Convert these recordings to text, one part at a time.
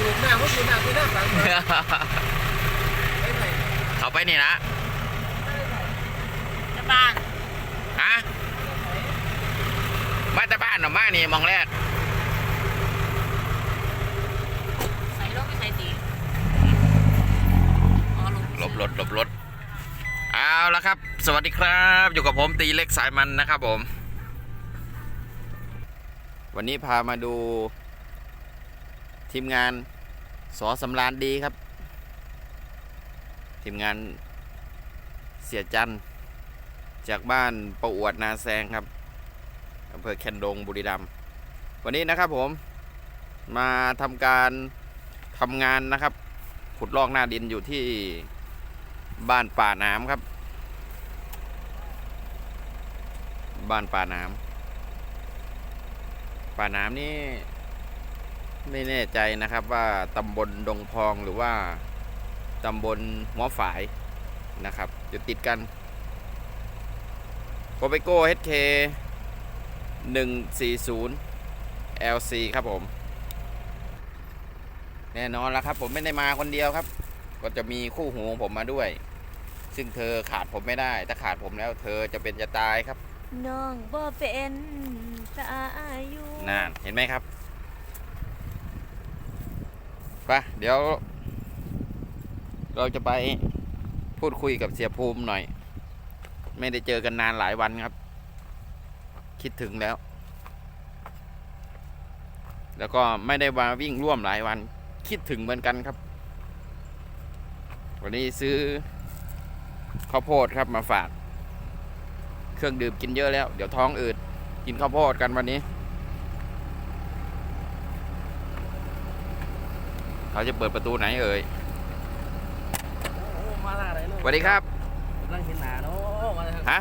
สูบหน้าเขาสูบหน้าคือหน้าฝังมาไอ้ไหนเขาไปนี่นะจะบ้านฮะบ้านตาบ้านหรอมานี่มองแรกใส่รถไม่ใส่สีอ๋อลงหลบรถหลบรถเอาละครับ สวัสดีครับ อยู่กับผมตีเล็กสายมันนะครับผม วันนี้พามาดู ทีมงานสอสำรานดีครับ ทีมงานเสียจันจากบ้านประอวดนาแซงครับอำเภอแคนดงบุรีรัมย์วันนี้นะครับผมมาทำการทำงานนะครับ ขุดลอกหน้าดินอยู่ที่บ้านป่าน้ำครับ บ้านป่าน้ำป่าน้ำนี่ ไม่แน่ใจนะครับว่าตำบลดงพองหรือว่าตำบลหัวฝายนะครับอยู่ติดกันโกเปโก้ HK 140 LC ครับผม แน่นอนแล้วครับ ผมไม่ได้มาคนเดียวครับ ก็จะมีคู่หูของผมมาด้วย ซึ่งเธอขาดผมไม่ได้ ถ้าขาดผมแล้วเธอจะเป็นจะตายครับ น้องบ่เป็นตาอายุนานเห็นไหมครับ ไปเดี๋ยว เราจะไปพูดคุยกับเสียภูมิหน่อย ไม่ได้เจอกันนานหลายวันครับ คิดถึงแล้ว แล้วก็ไม่ได้มาวิ่งร่วมหลายวัน คิดถึงเหมือนกันครับ วันนี้ซื้อข้าวโพดครับมาฝาก เครื่องดื่มกินเยอะแล้ว เดี๋ยวท้องอืดกินข้าวโพดกันวันนี้ เขาจะเปิดประตูไหนเอ่ยโอ้มาทางไหนเลยสวัสดีครับนั่งเห็นหนาเนาะมาทางฮะ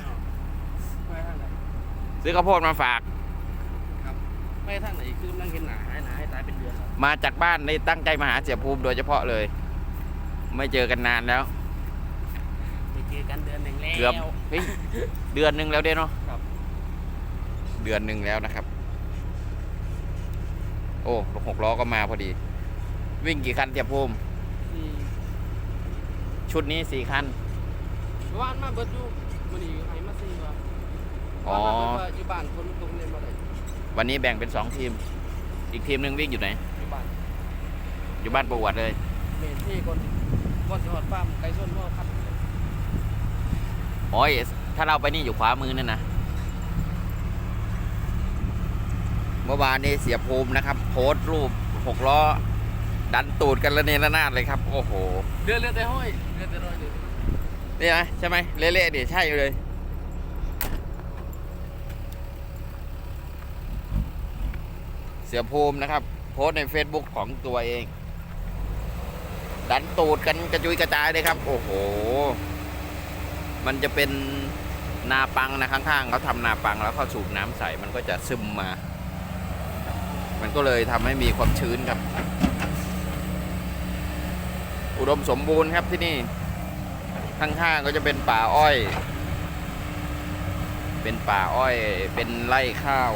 ไปทางไหนซื้อข้าวโพดมาฝากไปทางไหนคือนั่งเห็นหนาหายหนาให้ตายเป็นเดือนแล้วมาจากบ้านได้ตั้งใจมาหาเสียภูมิโดยเฉพาะเลย ไม่เจอกันนานแล้วไปเจอกันเดือนหนึ่งแล้วเกือบเฮ้ยเดือนหนึ่งแล้วเด้เนาะครับเดือนหนึ่งแล้วนะครับ โอ้รถหกล้อก็มาพอดี วิ่งกี่คันเสียภูมิที่ชุดนี้สี่คันว่านมาเบิดอยู่มันนี่ให้มาซีว่าอ๋อว่านมาเบิดว่าอยู่บ้านคนตรงเรียนมาได้วันนี้แบ่งเป็นสองทีม อีกทีมหนึ่งวิ่งอยู่ไหน อยู่บ้านอยู่บ้านประวัติเลย เมนที่คนก่อนสิฮอดฟาร์มไก่ส้นพ่อคันโอ้ยถ้าเราไปนี่อยู่ขวามือนั่นนะเมื่อวานนี้เสียภูมินะครับ โพสต์รูปหกล้อ ดันตูดกันระเนระนาดเลยครับ โอ้โหเดือนเรือแต่ห้อยเดือนแต่ร้อยเดือนนี่นะใช่ไหมเละๆดิใช่เลยเสียภูมินะครับ โพสต์ใน Facebook ของตัวเอง ดันตูดกันกระจุยกระจายเลยครับ โอ้โห มันจะเป็นนาปังนะข้างๆเขาทำนาปังแล้วเขาสูบน้ำใส่มันก็จะซึมมา มันก็เลยทำให้มีความชื้นครับอุ ดมสมบูรณ์ครับที่นี่ข้างๆก็จะเป็นป่าอ้อย เป็นป่าอ้อย เป็นไร่ข้าว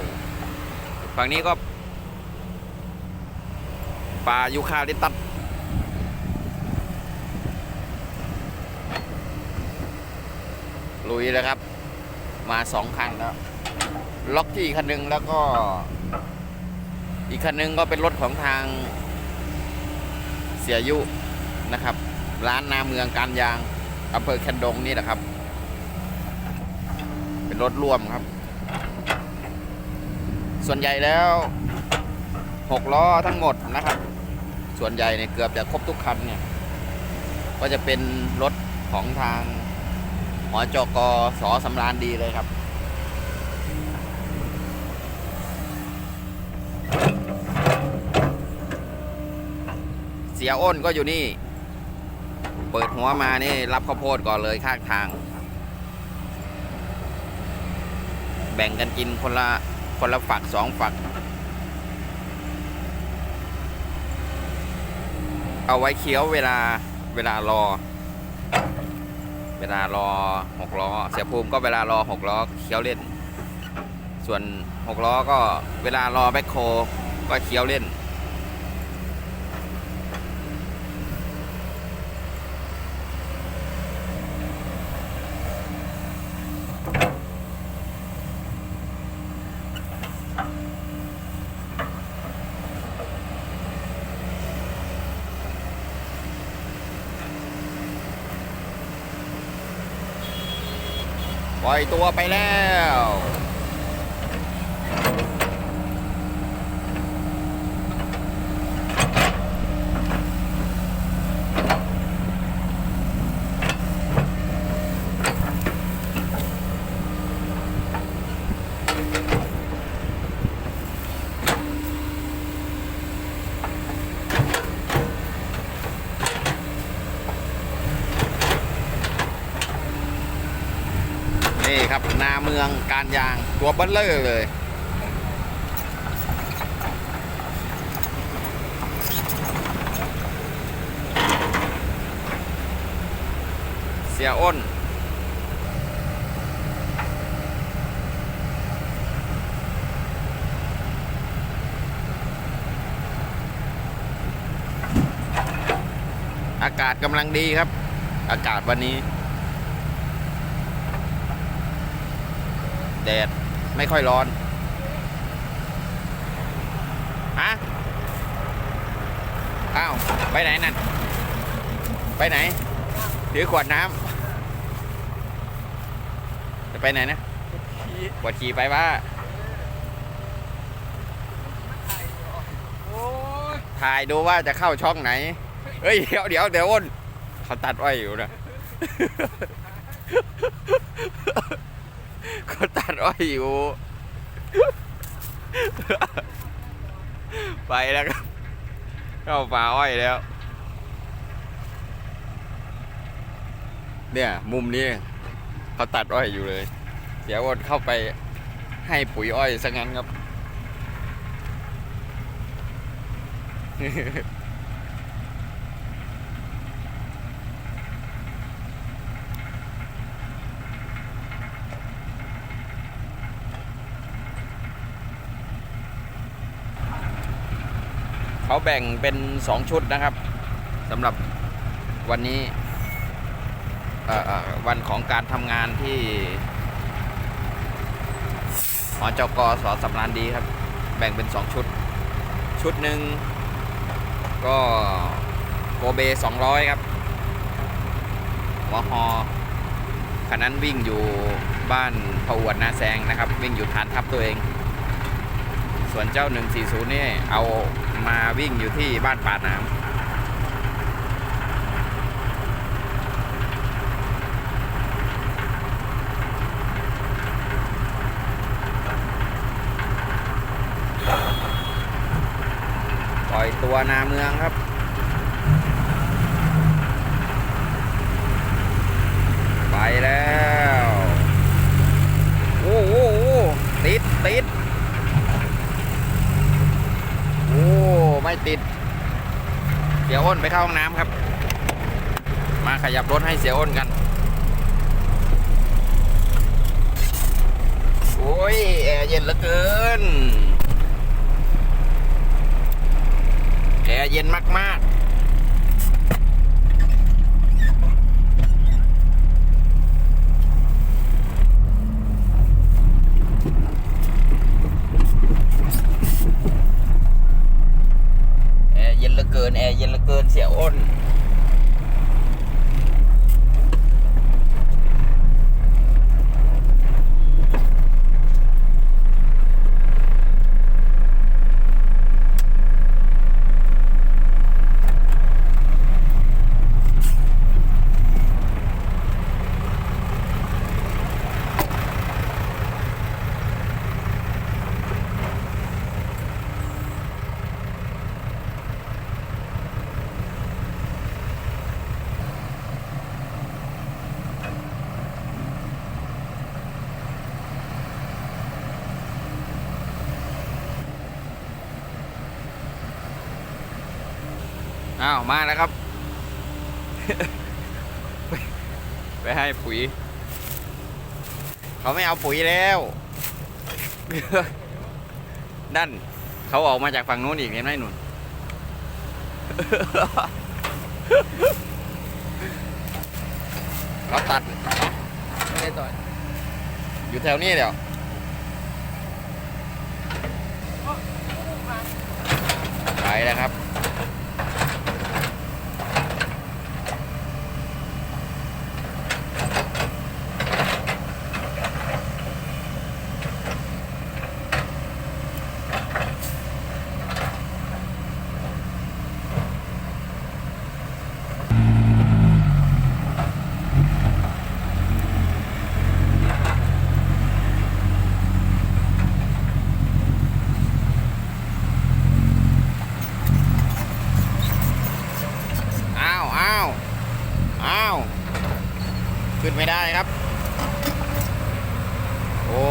ฝั่งนี้ก็ ป่ายูคาลิปตัสลุยแล้วครับ มาสองคันแล้ว ล็อกที่คันหนึ่งแล้วก็ อีกคันหนึ่งก็เป็นรถของทางเสียยุ นะครับ ร้านนาเมืองการยางอำเภอแคนดงนี่แหละครับ เป็นรถร่วมครับ ส่วนใหญ่แล้วหกล้อทั้งหมดนะครับ ส่วนใหญ่เนี่ยเกือบจะครบทุกคันเนี่ย ก็จะเป็นรถของทางหอจกสอสำราญดีเลยครับเสียอ้นก็อยู่นี่ เปิดหัวมานี่รับข้าวโพดก่อนเลยข้างทาง แบ่งกันกินคนละคนละฝักสองฝัก เอาไว้เคี้ยวเวลาเวลารอ เวลารอหกล้อ เสียภูมิก็เวลารอหกล้อเคี้ยวเล่น ส่วนหกล้อก็เวลารอแบ็คโคก็เคี้ยวเล่น ปล่อยตัวไปแล้ว นี่ ครับ นาเมืองการยางตัวเบัลเลอร์เลย เสียอ้นอากาศกำลังดีครับ อากาศวันนี้ แดด ไม่ค่อยร้อน ฮะ อ้าว ไปไหนนั่น ไปไหน ถือขวดน้ำ จะไปไหนนะปวดขี่ไปว่าถ่ายดูว่าจะเข้าช่องไหน เฮ้ย เดี๋ยวเดี๋ยวเดี๋ยวอ้นเขาตัดอ้อยู่นะ เขาตัดอ้อยอยู่ ไปแล้วครับ เข้าป่าอ้อยแล้ว เนี่ย มุมนี้เขาตัดอ้อยอยู่เลย เดี๋ยวอ้นเข้าไปให้ปุ๋ยอ้อยซะงั้นครับ เขาแบ่งเป็นสองชุดนะครับสำหรับวันนี้วันของการทำงานที่หอจกสสำรานดีครับ แบ่งเป็นสองชุด ชุดหนึ่งก็โกเบ 200 ครับหัวฮอคันนั้นวิ่งอยู่บ้านพะอวดนาแซงนะครับ วิ่งอยู่ฐานทัพตัวเอง ส่วนเจ้า 140 นี่เอา มาวิ่งอยู่ที่บ้านป่าน้ำปล่อยตัวนาเมืองครับ ไปแล้ว โอ้โห้ติดติด โอ้ ไม่ติด เสียอ้นไปเข้าห้องน้ำครับ มาขยับรถให้เสียอ้นกัน โอ้ยแอร์เย็นเหลือเกิน แอร์เย็นมากๆ แอร์เย็นเหลือเกิน แอร์เย็นเหลือเกิน เสียอ้น อ้าวมาแล้วครับ ไปให้ปุ๋ย เขาไม่เอาปุ๋ยแล้วนั่นเขาออกมาจากฝั่งนู้นอีกเห็นไหมหนุนเขาตัดไม่ได้ต่อยอยู่แถวนี้เดี๋ยวไปแล้วครับ อ้าวอ้าว อ้าว ขึ้นไม่ได้ครับ โอ้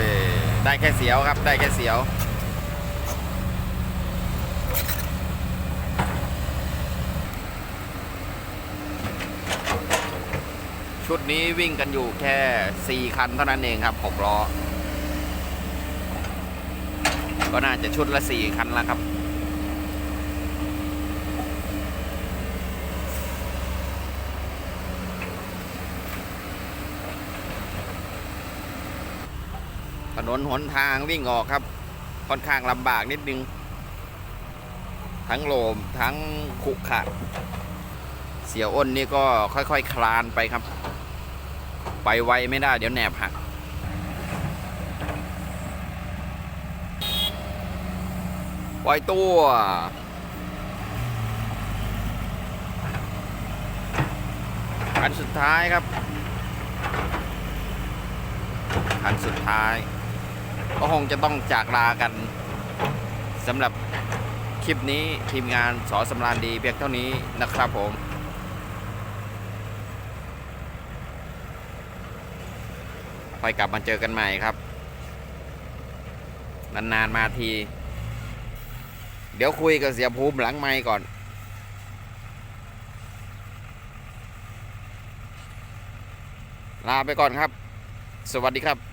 ย ได้แค่เสียวครับ ได้แค่เสียว ชุดนี้วิ่งกันอยู่แค่ 4 คันเท่านั้นเองครับ 6 ล้อ ก็น่าจะชุดละ 4 คันแล้วครับ นนหนทางวิ่งออกครับ ค่อนข้างลำบากนิดนึง ทั้งโลมทั้งขุขะเสียอ้นนี่ก็ค่อยๆคคลานไปครับ ไปไวไม่ได้เดี๋ยวแหนบหักปล่อยตัวอันสุดท้ายครับ อันสุดท้าย ก็คงจะต้องจากลากันสำหรับคลิปนี้ทีมงานสอสำรานดีเพียงเท่านี้นะครับผมค่อยกลับมาเจอกันใหม่ครับ นานๆมาที เดี๋ยวคุยกับเสียภูมิหลังไมค์ก่อน ลาไปก่อนครับ สวัสดีครับ